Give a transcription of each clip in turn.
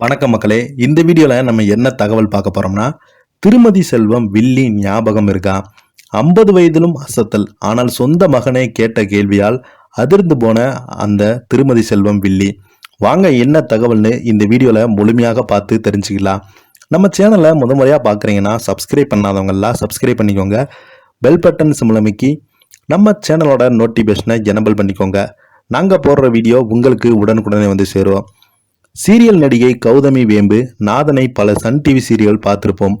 வணக்கம் மக்களே. இந்த வீடியோவில் நம்ம என்ன தகவல் பார்க்க போறோம்னா திருமதி செல்வம் வில்லி ஞாபகம் இருக்கா? ஐம்பது வயதிலும் அசத்தல் ஆனால் சொந்த மகனை கேட்ட கேள்வியால் அதிர்ந்து போன அந்த திருமதி செல்வம் வில்லி. வாங்க என்ன தகவல்னு இந்த வீடியோவில் முழுமையாக பார்த்து தெரிஞ்சுக்கலாம். நம்ம சேனலை முத முறையாக பார்க்குறீங்கன்னா சப்ஸ்கிரைப் பண்ணாதவங்கெல்லாம் சப்ஸ்கிரைப் பண்ணிக்கோங்க. பெல் பட்டன் சிம்லமிக்கி நம்ம சேனலோட நோட்டிஃபிகேஷனை எனபிள் பண்ணிக்கோங்க. நாங்கள் போடுற வீடியோ உங்களுக்கு உடனுக்குடனே வந்து சேரும். சீரியல் நடிகை கௌதமி வேம்பு நாதனை பல சன் டிவி சீரியல் பார்த்திருப்போம்.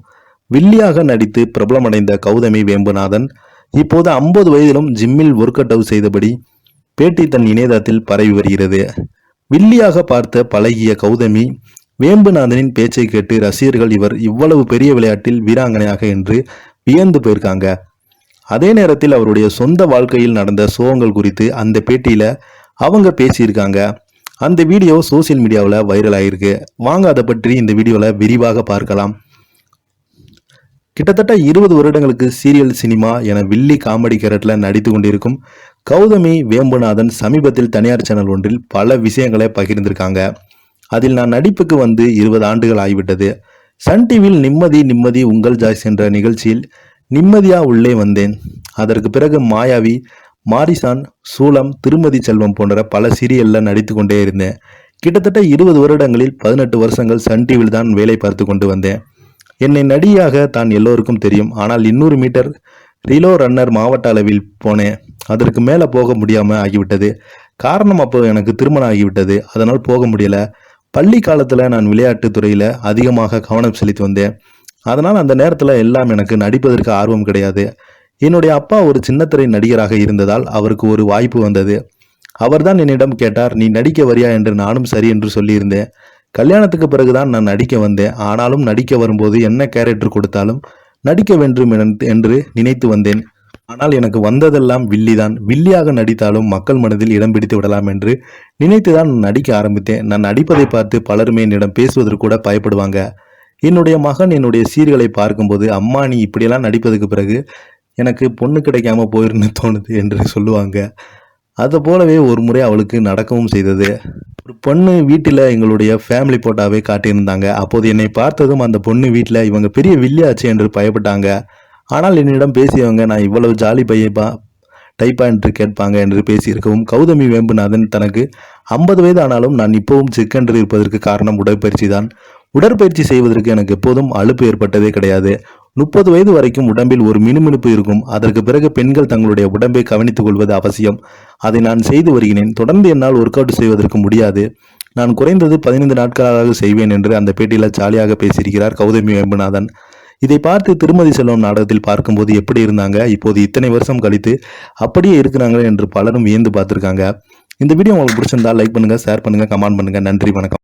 வில்லியாக நடித்து பிரபலமடைந்த கௌதமி வேம்புநாதன் இப்போது ஐம்பது வயதிலும் ஜிம்மில் ஒர்க் அவுட் செய்தபடி பேட்டி தன் இணையதளத்தில் பரவி வருகிறது. வில்லியாக பார்த்த பழகிய கௌதமி வேம்புநாதனின் பேச்சை கேட்டு ரசிகர்கள் இவர் இவ்வளவு பெரிய விளையாட்டில் வீராங்கனையாக என்று வியந்து போயிருக்காங்க. அதே நேரத்தில் அவருடைய சொந்த வாழ்க்கையில் நடந்த சோகங்கள் குறித்து அந்த பேட்டியில் அவங்க பேசியிருக்காங்க. அந்த வீடியோ சோசியல் மீடியாவில் வைரல் ஆகிருக்கு வாங்க அதை பற்றி இந்த வீடியோவில் விரிவாக பார்க்கலாம். கிட்டத்தட்ட இருபது வருடங்களுக்கு சீரியல் சினிமா என வில்லி காமெடி கேரட்டில் நடித்து கொண்டிருக்கும் கௌதமி வேம்புநாதன் சமீபத்தில் தனியார் சேனல் ஒன்றில் பல விஷயங்களை பகிர்ந்திருக்காங்க. அதில் நான் நடிப்புக்கு வந்து இருபது ஆண்டுகள் ஆகிவிட்டது. சன் டிவியில் நிம்மதி நிம்மதி உங்கள் ஜாய்ஸ் என்ற நிகழ்ச்சியில் நிம்மதியாக உள்ளே வந்தேன். அதற்கு பிறகு மாயாவி மாரிசான் சூலம் திருமதி செல்வம் போன்ற பல சீரியலில் நடித்து கொண்டே இருந்தேன். கிட்டத்தட்ட இருபது வருடங்களில் பதினெட்டு வருஷங்கள் சன் டிவியில் தான் வேலை பார்த்து கொண்டு வந்தேன். என்னை நடிகாக தான் எல்லோருக்கும் தெரியும். ஆனால் இன்னூறு மீட்டர் ரிலோ ரன்னர் மாவட்ட அளவில் போனேன். அதற்கு மேலே போக முடியாமல் ஆகிவிட்டது. காரணம் அப்போ எனக்கு திருமணம் ஆகிவிட்டது. அதனால் போக முடியல. பள்ளி காலத்தில் நான் விளையாட்டுத் துறையில் அதிகமாக கவனம் செலுத்தி வந்தேன். அதனால் அந்த நேரத்தில் எல்லாம் எனக்கு நடிப்பதற்கு ஆர்வம் கிடையாது. என்னுடைய அப்பா ஒரு சின்னத்திரை நடிகராக இருந்ததால் அவருக்கு ஒரு வாய்ப்பு வந்தது. அவர்தான் என்னிடம் கேட்டார் நீ நடிக்க வரியா? என்று நானும் சரி என்று சொல்லியிருந்தேன். கல்யாணத்துக்கு பிறகுதான் நான் நடிக்க வந்தேன். ஆனாலும் நடிக்க வரும்போது என்ன கேரக்டர் கொடுத்தாலும் நடிக்க வேண்டும் என- என்று நினைத்து வந்தேன். ஆனால் எனக்கு வந்ததெல்லாம் வில்லிதான். வில்லியாக நடித்தாலும் மக்கள் மனதில் இடம் பிடித்து விடலாம் என்று நினைத்துதான் நான் நடிக்க ஆரம்பித்தேன். நான் நடிப்பதை பார்த்து பலருமே என்னிடம் பேசுவதற்கு கூட பயப்படுவாங்க. என்னுடைய மகன் என்னுடைய சீர்களை பார்க்கும்போது அம்மா நீ இப்படியெல்லாம் நடிப்பதுக்கு பிறகு எனக்கு பொண்ணு கிடைக்காம போயிருன்னு தோணுது என்று சொல்லுவாங்க. அது போலவே ஒரு முறை அவளுக்கு நடக்கவும் செய்தது. ஒரு பொண்ணு வீட்டில் எங்களுடைய ஃபேமிலி போட்டாவே காட்டியிருந்தாங்க. அப்போது என்னை பார்த்ததும் அந்த பொண்ணு வீட்டில் இவங்க பெரிய வில்லியாச்சு என்று பயப்பட்டாங்க. ஆனால் என்னிடம் பேசியவங்க நான் இவ்வளவு ஜாலி பையப்பா டைப்பா என்று கேட்பாங்க என்று பேசியிருக்கவும் கௌதமி வேம்புநாதன் தனக்கு ஐம்பது வயது ஆனாலும் நான் இப்போவும் சிக்கென்று இருப்பதற்கு காரணம் உடற்பயிற்சி தான் உடற்பயிற்சி செய்வதற்கு எனக்கு எப்போதும் அலுப்பு ஏற்பட்டதே கிடையாது. முப்பது வயது வரைக்கும் உடம்பில் ஒரு மினுமினுப்பு இருக்கும். அதற்கு பிறகு பெண்கள் தங்களுடைய உடம்பை கவனித்துக் கொள்வது அவசியம். அதை நான் செய்து வருகிறேன். தொடர்ந்து என்னால் ஒர்க் அவுட் செய்வதற்கு முடியாது. நான் குறைந்தது பதினைந்து நாட்களாக செய்வேன் என்று அந்த பேட்டியில் ஜாலியாக பேசியிருக்கிறார் கௌதமி வேம்புநாதன். இதை பார்த்து திருமதி செல்வம் நாடகத்தில் பார்க்கும்போது எப்படி இருந்தாங்க? இப்போது இத்தனை வருஷம் கழித்து அப்படியே இருக்கிறாங்களே என்று பலரும் வியந்து பார்த்துருக்காங்க. இந்த வீடியோ உங்களுக்கு பிடிச்சிருந்தா லைக் பண்ணுங்கள் ஷேர் பண்ணுங்கள் கமெண்ட் பண்ணுங்கள் நன்றி வணக்கம்.